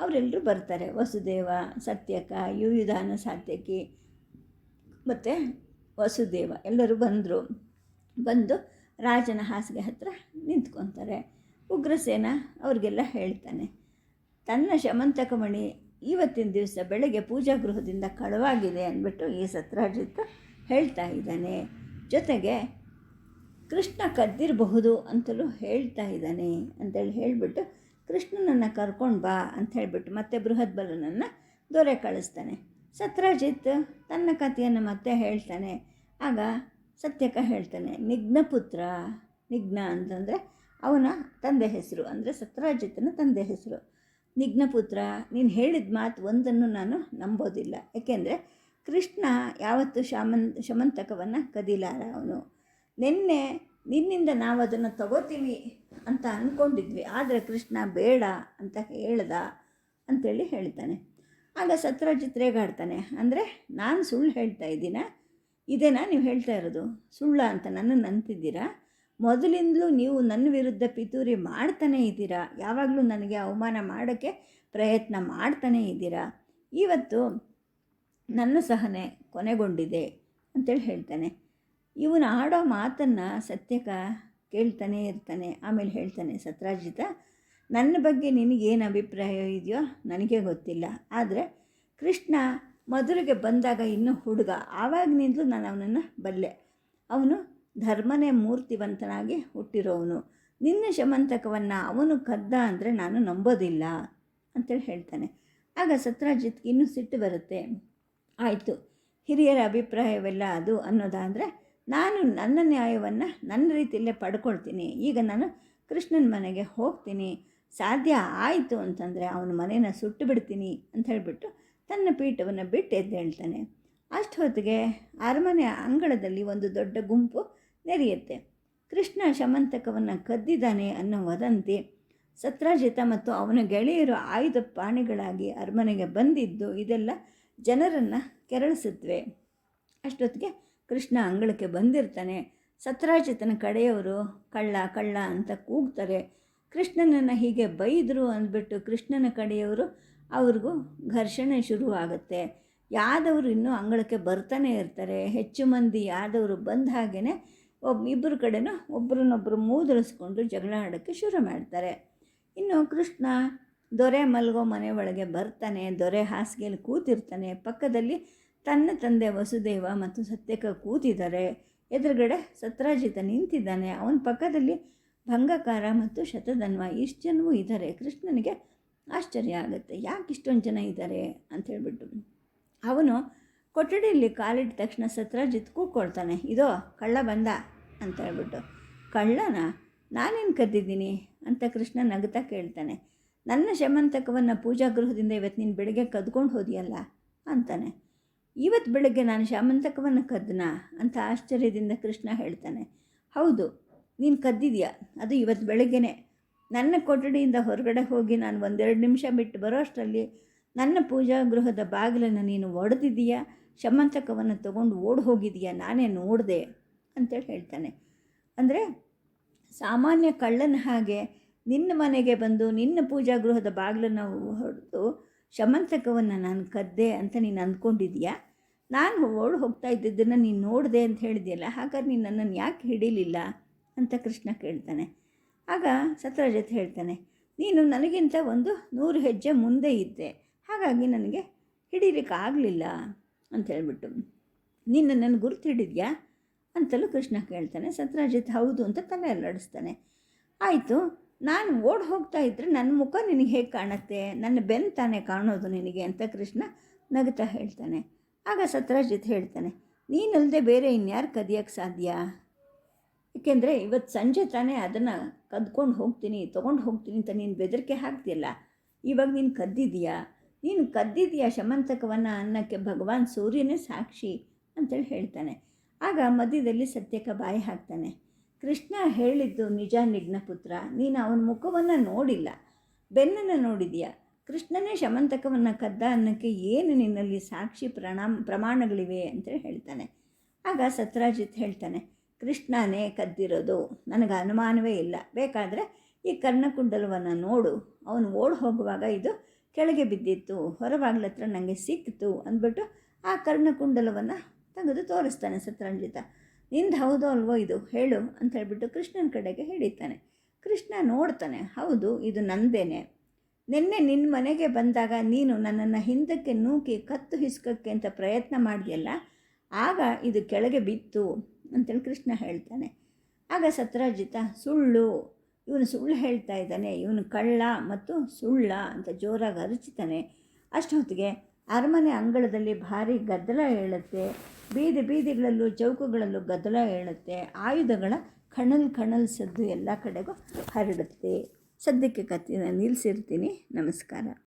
Speaker 1: ಅವರೆಲ್ಲರೂ ಬರ್ತಾರೆ. ವಸುದೇವ, ಸತ್ಯಕ, ಯುಯುಧಾನ ಸಾತ್ಯಕಿ ಮತ್ತು ವಸುದೇವ ಎಲ್ಲರೂ ಬಂದರು. ಬಂದು ರಾಜನ ಹಾಸಿಗೆ ಹತ್ರ ನಿಂತ್ಕೊತಾರೆ. ಉಗ್ರಸೇನ ಅವ್ರಿಗೆಲ್ಲ ಹೇಳ್ತಾನೆ. ತನ್ನ ಶಮಂತಕಮಣಿ ಇವತ್ತಿನ ದಿವಸ ಬೆಳಗ್ಗೆ ಪೂಜಾ ಗೃಹದಿಂದ ಕಳವಾಗಿದೆ ಅಂದ್ಬಿಟ್ಟು ಈ ಸತ್ರಾಜಿತ ಹೇಳ್ತಾ ಇದ್ದಾನೆ. ಜೊತೆಗೆ ಕೃಷ್ಣ ಕದ್ದಿರಬಹುದು ಅಂತಲೂ ಹೇಳ್ತಾ ಇದ್ದಾನೆ ಅಂತೇಳಿ ಹೇಳಿಬಿಟ್ಟು, ಕೃಷ್ಣನನ್ನು ಕರ್ಕೊಂಡು ಬಾ ಅಂತ ಹೇಳಿಬಿಟ್ಟು ಮತ್ತೆ ಬೃಹತ್ ಬಲನನ್ನು ದೊರೆ ಕಳಿಸ್ತಾನೆ. ಸತ್ರಾಜಿತ್ ತನ್ನ ಕಥೆಯನ್ನು ಮತ್ತೆ ಹೇಳ್ತಾನೆ. ಆಗ ಸತ್ಯಕ ಹೇಳ್ತಾನೆ ನಿಘ್ನಪುತ್ರ ನಿಘ್ನ ಅಂತಂದರೆ ಅವನ ತಂದೆ ಹೆಸರು, ಅಂದರೆ ಸತ್ರಾಜಿತನ ತಂದೆ ಹೆಸರು. ನಿಘ್ನಪುತ್ರ ನೀನು ಹೇಳಿದ ಮಾತು ಒಂದನ್ನು ನಾನು ನಂಬೋದಿಲ್ಲ. ಏಕೆಂದರೆ ಕೃಷ್ಣ ಯಾವತ್ತೂ ಶಾಮನ್, ಶಮಂತಕವನ್ನು ಕದಿಲಾರ ಅವನು. ನಿನ್ನೆ ನಿನ್ನಿಂದ ನಾವು ಅದನ್ನು ತಗೋತೀವಿ ಅಂತ ಅಂದ್ಕೊಂಡಿದ್ವಿ ಆದರೆ ಕೃಷ್ಣ ಬೇಡ ಅಂತ ಹೇಳ್ದ ಅಂತೇಳಿ ಹೇಳ್ತಾನೆ ಆಗ ಸತ್ರಾಜಿತ್ ರೇಗಾಡ್ತಾನೆ, ಅಂದರೆ ನಾನು ಸುಳ್ಳು ಹೇಳ್ತಾ ಇದ್ದೀನ? ಇದೇನಾ ನೀವು ಹೇಳ್ತಾ ಇರೋದು? ಸುಳ್ಳ ಅಂತ ನನ್ನನ್ನು ಅಂತಿದ್ದೀರಾ? ಮೊದಲಿಂದಲೂ ನೀವು ನನ್ನ ವಿರುದ್ಧ ಪಿತೂರಿ ಮಾಡ್ತಾನೇ ಇದ್ದೀರಾ? ಯಾವಾಗಲೂ ನನಗೆ ಅವಮಾನ ಮಾಡೋಕ್ಕೆ ಪ್ರಯತ್ನ ಮಾಡ್ತಾನೇ ಇದ್ದೀರಾ? ಇವತ್ತು ನನ್ನ ಸಹನೆ ಕೊನೆಗೊಂಡಿದೆ ಅಂತೇಳಿ ಹೇಳ್ತಾನೆ. ಇವನು ಆಡೋ ಮಾತನ್ನು ಸತ್ಯಕ ಕೇಳ್ತಾನೆ ಇರ್ತಾನೆ, ಆಮೇಲೆ ಹೇಳ್ತಾನೆ ಸತ್ರಾಜಿತ ನನ್ನ ಬಗ್ಗೆ ನಿನಗೇನು ಅಭಿಪ್ರಾಯ ಇದೆಯೋ ನನಗೆ ಗೊತ್ತಿಲ್ಲ. ಆದರೆ ಕೃಷ್ಣ ಮಧುರೆಗೆ ಬಂದಾಗ ಇನ್ನೂ ಹುಡುಗ. ಆವಾಗಿನಿಂದಲೂ ನಾನು ಅವನನ್ನು ಬಲ್ಲೆ. ಅವನು ಧರ್ಮನೇ ಮೂರ್ತಿವಂತನಾಗಿ ಹುಟ್ಟಿರೋವನು. ನಿನ್ನ ಶಮಂತಕವನ್ನು ಅವನು ಕದ್ದ ಅಂದರೆ ನಾನು ನಂಬೋದಿಲ್ಲ, ಅಂತೇಳಿ ಹೇಳ್ತಾನೆ. ಆಗ ಸತ್ರಾಜಿತ್ಗೆ ಇನ್ನೂ ಸಿಟ್ಟು ಬರುತ್ತೆ. ಆಯಿತು, ಹಿರಿಯರ ಅಭಿಪ್ರಾಯವೆಲ್ಲ ಅದು ಅನ್ನೋದಾದರೆ ನಾನು ನನ್ನ ನ್ಯಾಯವನ್ನು ನನ್ನ ರೀತಿಯಲ್ಲೇ ಪಡ್ಕೊಳ್ತೀನಿ. ಈಗ ನಾನು ಕೃಷ್ಣನ ಮನೆಗೆ ಹೋಗ್ತೀನಿ. ಸಾಧ್ಯ ಆಯಿತು ಅಂತಂದರೆ ಅವನ ಮನೇನ ಸುಟ್ಟು ಬಿಡ್ತೀನಿ ಅಂತ ಹೇಳಿಬಿಟ್ಟು ತನ್ನ ಪೀಠವನ್ನು ಬಿಟ್ಟು ಎದ್ದು ಹೇಳ್ತಾನೆ. ಅಷ್ಟು ಹೊತ್ತಿಗೆ ಅರಮನೆಯ ಅಂಗಳದಲ್ಲಿ ಒಂದು ದೊಡ್ಡ ಗುಂಪು ನೆರೆಯುತ್ತೆ. ಕೃಷ್ಣ ಶಮಂತಕವನ್ನು ಕದ್ದಿದ್ದಾನೆ ಅನ್ನೋ ವದಂತಿ. ಸತ್ರಾಜಿತ ಮತ್ತು ಅವನ ಗೆಳೆಯರು ಆಯುಧ ಪಾಣಿಗಳಾಗಿ ಅರಮನೆಗೆ ಬಂದಿದ್ದು ಇದೆಲ್ಲ ಜನರನ್ನು ಕೆರಳಿಸುತ್ತವೆ ಅಷ್ಟೊತ್ತಿಗೆ ಕೃಷ್ಣ ಅಂಗಳಕ್ಕೆ ಬಂದಿರ್ತಾನೆ. ಸತ್ರಾಜಿತನ ಕಡೆಯವರು ಕಳ್ಳ ಕಳ್ಳ ಅಂತ ಕೂಗ್ತಾರೆ. ಕೃಷ್ಣನನ್ನು ಹೀಗೆ ಬೈದರು ಅಂದ್ಬಿಟ್ಟು ಕೃಷ್ಣನ ಕಡೆಯವರು ಅವ್ರಿಗೂ ಘರ್ಷಣೆ ಶುರುವಾಗುತ್ತೆ. ಯಾದವರು ಇನ್ನೂ ಅಂಗಳಕ್ಕೆ ಬರ್ತಾನೆ ಇರ್ತಾರೆ. ಹೆಚ್ಚು ಮಂದಿ ಯಾದವರು ಬಂದ ಹಾಗೆಯೇ ಒಬ್ಬ ಇಬ್ಬರು ಕಡೆನೂ ಒಬ್ರನ್ನೊಬ್ಬರು ಮೂದಲಿಸ್ಕೊಂಡು ಜಗಳ ಆಡೋಕ್ಕೆ ಶುರು ಮಾಡ್ತಾರೆ. ಇನ್ನು ಕೃಷ್ಣ ದೊರೆ ಮಲಗೋ ಮನೆ ಒಳಗೆ ಬರ್ತಾನೆ. ದೊರೆ ಹಾಸಿಗೆಯಲ್ಲಿ ಕೂತಿರ್ತಾನೆ. ಪಕ್ಕದಲ್ಲಿ ತನ್ನ ತಂದೆ ವಸುದೇವ ಮತ್ತು ಸತ್ಯಕ ಕೂತಿದ್ದಾರೆ ಎದುರುಗಡೆ ಸತ್ರಾಜಿತ ನಿಂತಿದ್ದಾನೆ. ಅವನ ಪಕ್ಕದಲ್ಲಿ ಭಂಗಕಾರ ಮತ್ತು ಶತಧನ್ವ. ಇಷ್ಟು ಜನವೂ ಇದ್ದಾರೆ. ಕೃಷ್ಣನಿಗೆ ಆಶ್ಚರ್ಯ ಆಗುತ್ತೆ. ಯಾಕೆ ಇಷ್ಟೊಂದು ಜನ ಇದ್ದಾರೆ ಅಂತ ಹೇಳ್ಬಿಟ್ಟು. ಅವನು ಕೊಠಡಿಯಲ್ಲಿ ಕಾಲಿಟ್ಟ ತಕ್ಷಣ ಸತ್ರಾಜಿತ್ ಕೂತ್ಕೊಳ್ತಾನೆ. ಇದೋ, ಕಳ್ಳ ಬಂದ ಅಂತ ಹೇಳ್ಬಿಟ್ಟು. ಕಳ್ಳನ? ನಾನೇನು ಕದ್ದಿದ್ದೀನಿ? ಅಂತ ಕೃಷ್ಣ ನಗುತ್ತಾ ಕೇಳ್ತಾನೆ. ನನ್ನ ಶಮಂತಕವನ್ನು ಪೂಜಾ ಗೃಹದಿಂದ ಇವತ್ತು ನೀನು ಬೆಳಗ್ಗೆ ಕದ್ಕೊಂಡು ಹೋದಿಯಲ್ಲ? ಅಂತಾನೆ. ಇವತ್ತು ಬೆಳಗ್ಗೆ ನಾನು ಶಾಮಂತಕವನ್ನು ಕದ್ದನ ಅಂತ ಆಶ್ಚರ್ಯದಿಂದ ಕೃಷ್ಣ ಹೇಳ್ತಾನೆ, ಹೌದು, ನೀನು ಕದ್ದಿದೆಯಾ? ಅದು ಇವತ್ತು ಬೆಳಗ್ಗೆನೆ. ನನ್ನ ಕೊಠಡಿಯಿಂದ ಹೊರಗಡೆ ಹೋಗಿ ನಾನು ಒಂದೆರಡು ನಿಮಿಷ ಬಿಟ್ಟು ಬರೋ ಅಷ್ಟರಲ್ಲಿ ನನ್ನ ಪೂಜಾ ಗೃಹದ ಬಾಗಿಲನ್ನು ನೀನು ಒಡೆದಿದೀಯಾ ಶಮಂತಕವನ್ನು ತಗೊಂಡು ಓಡಿ ಹೋಗಿದೀಯಾ ನಾನೇ ನೋಡಿದೆ, ಅಂತೇಳಿ ಹೇಳ್ತಾನೆ. ಅಂದರೆ ಸಾಮಾನ್ಯ ಕಳ್ಳನ ಹಾಗೆ ನಿನ್ನ ಮನೆಗೆ ಬಂದು ನಿನ್ನ ಪೂಜಾ ಗೃಹದ ಬಾಗಿಲನ್ನು ಹೊಡೆದು ಶಮಂತಕವನ್ನು ನಾನು ಕದ್ದೆ ಅಂತ ನೀನು ಅಂದ್ಕೊಂಡಿದ್ಯಾ ನಾನು ಓಡಿ ಹೋಗ್ತಾ ಇದ್ದಿದ್ದನ್ನು ನೀನು ನೋಡಿದೆ ಅಂತ ಹೇಳಿದೆಯಲ್ಲ, ಹಾಗಾದ್ರೆ ನೀನು ನನ್ನನ್ನು ಯಾಕೆ ಹಿಡೀಲಿಲ್ಲ ಅಂತ ಕೃಷ್ಣ ಕೇಳ್ತಾನೆ. ಆಗ ಸತ್ರಾಜಿತ್ ಹೇಳ್ತಾನೆ, ನೀನು ನನಗಿಂತ ಒಂದು ನೂರು ಹೆಜ್ಜೆ ಮುಂದೆ ಇದ್ದೆ, ಹಾಗಾಗಿ ನನಗೆ ಹಿಡೀಲಿಕ್ಕಾಗಲಿಲ್ಲ ಅಂತ ಹೇಳ್ಬಿಟ್ಟು, ನೀನು ನನ್ನ ಗುರುತು ಹಿಡಿದ್ಯಾ ಅಂತಲೂ ಕೃಷ್ಣ ಕೇಳ್ತಾನೆ. ಸತ್ರಾಜಿತ್ ಹೌದು ಅಂತ ತಲೆ ಅಲ್ಲಾಡಿಸ್ತಾನೆ. ಆಯಿತು, ನಾನು ಓಡಿ ಹೋಗ್ತಾ ಇದ್ದರೆ ನನ್ನ ಮುಖ ನಿನಗೆ ಹೇಗೆ ಕಾಣುತ್ತೆ? ನನ್ನ ಬೆನ್ನು ತಾನೇ ಕಾಣೋದು ನಿನಗೆ ಅಂತ ಕೃಷ್ಣ ನಗುತ್ತಾ ಹೇಳ್ತಾನೆ. ಆಗ ಸತ್ರಾಜಿತ್ ಹೇಳ್ತಾನೆ ನೀನಲ್ಲದೆ ಬೇರೆ ಇನ್ಯಾರು ಕದಿಯೋಕ್ಕೆ ಸಾಧ್ಯ? ಏಕೆಂದರೆ ಇವತ್ತು ಸಂಜೆ ತಾನೇ ಅದನ್ನು ಕದ್ಕೊಂಡು ಹೋಗ್ತೀನಿ, ತೊಗೊಂಡು ಹೋಗ್ತೀನಿ ಅಂತ ನೀನು ಬೆದರಿಕೆ ಹಾಕ್ತಿಯಲ್ಲ, ಇವಾಗ ನೀನು ಕದ್ದಿದೀಯಾ? ನೀನು ಕದ್ದಿದೀಯಾ ಶಮಂತಕವನ್ನು ಅನ್ನಕ್ಕೆ ಭಗವಾನ್ ಸೂರ್ಯನೇ ಸಾಕ್ಷಿ ಅಂತೇಳಿ ಹೇಳ್ತಾನೆ. ಆಗ ಮಧ್ಯದಲ್ಲಿ ಸತ್ಯಕ ಬಾಯಿ ಹಾಕ್ತಾನೆ, ಕೃಷ್ಣ ಹೇಳಿದ್ದು ನಿಜ ನಿಘ್ನಪುತ್ರ ನೀನು ಅವನ ಮುಖವನ್ನು ನೋಡಿಲ್ಲ. ಬೆನ್ನನ್ನು ನೋಡಿದೀಯಾ? ಕೃಷ್ಣನೇ ಶಮಂತಕವನ್ನು ಕದ್ದ ಅನ್ನೋಕ್ಕೆ ಏನು ನಿನ್ನಲ್ಲಿ ಸಾಕ್ಷಿ ಪ್ರಣಾಮ ಪ್ರಮಾಣಗಳಿವೆ ಅಂತ ಹೇಳ್ತಾನೆ. ಆಗ ಸತ್ರಾಜಿತ್ ಹೇಳ್ತಾನೆ, ಕೃಷ್ಣನೇ ಕದ್ದಿರೋದು, ನನಗೆ ಅನುಮಾನವೇ ಇಲ್ಲ. ಬೇಕಾದರೆ ಈ ಕರ್ಣಕುಂಡಲವನ್ನು ನೋಡು. ಅವನು ಓಡಿ ಹೋಗುವಾಗ ಇದು ಕೆಳಗೆ ಬಿದ್ದಿತ್ತು ಹೊರವಾಗಲತ್ರ ಹತ್ರ ನನಗೆ ಸಿಕ್ಕಿತು ಅಂದ್ಬಿಟ್ಟು ಆ ಕರ್ಣಕುಂಡಲವನ್ನು ತೆಗೆದು ತೋರಿಸ್ತಾನೆ ಸತ್ರಾಂಜಿತ. ನಿಂದು ಹೌದೋ ಅಲ್ವೋ ಇದು? ಹೇಳು ಅಂತ ಹೇಳ್ಬಿಟ್ಟು ಕೃಷ್ಣನ ಕಡೆಗೆ ಹಿಡಿತಾನೆ. ಕೃಷ್ಣ ನೋಡ್ತಾನೆ, ಹೌದು, ಇದು ನಂದೇನೆ. ನಿನ್ನೆ ನಿನ್ನ ಮನೆಗೆ ಬಂದಾಗ ನೀನು ನನ್ನನ್ನು ಹಿಂದಕ್ಕೆ ನೂಕಿ ಕತ್ತು ಹಿಸ್ಕಕ್ಕೆ ಅಂತ ಪ್ರಯತ್ನ ಮಾಡಿದೆಯಲ್ಲ? ಆಗ ಇದು ಕೆಳಗೆ ಬಿತ್ತು ಅಂತೇಳಿ ಕೃಷ್ಣ ಹೇಳ್ತಾನೆ. ಆಗ ಸತ್ರಾಜಿತ ಸುಳ್ಳು. ಇವನು ಸುಳ್ಳು ಹೇಳ್ತಾ ಇದ್ದಾನೆ. ಇವನು ಕಳ್ಳ ಮತ್ತು ಸುಳ್ಳ ಅಂತ ಜೋರಾಗಿ ಅರಚಿತಾನೆ ಅಷ್ಟೊತ್ತಿಗೆ ಅರಮನೆ ಅಂಗಳದಲ್ಲಿ ಭಾರಿ ಗದ್ದಲ ಹೇಳುತ್ತೆ. ಬೀದಿ ಬೀದಿಗಳಲ್ಲೂ ಚೌಕಗಳಲ್ಲೂ ಗದ್ದಲ ಹೇಳುತ್ತೆ. ಆಯುಧಗಳ ಕಣಲ್ ಕಣಲ್ ಸದ್ದು ಎಲ್ಲ ಕಡೆಗೂ ಹರಡುತ್ತೆ. ಸದ್ಯಕ್ಕೆ ಕತ್ತಿನ ನಿಲ್ಲಿಸಿರ್ತೀನಿ. ನಮಸ್ಕಾರ.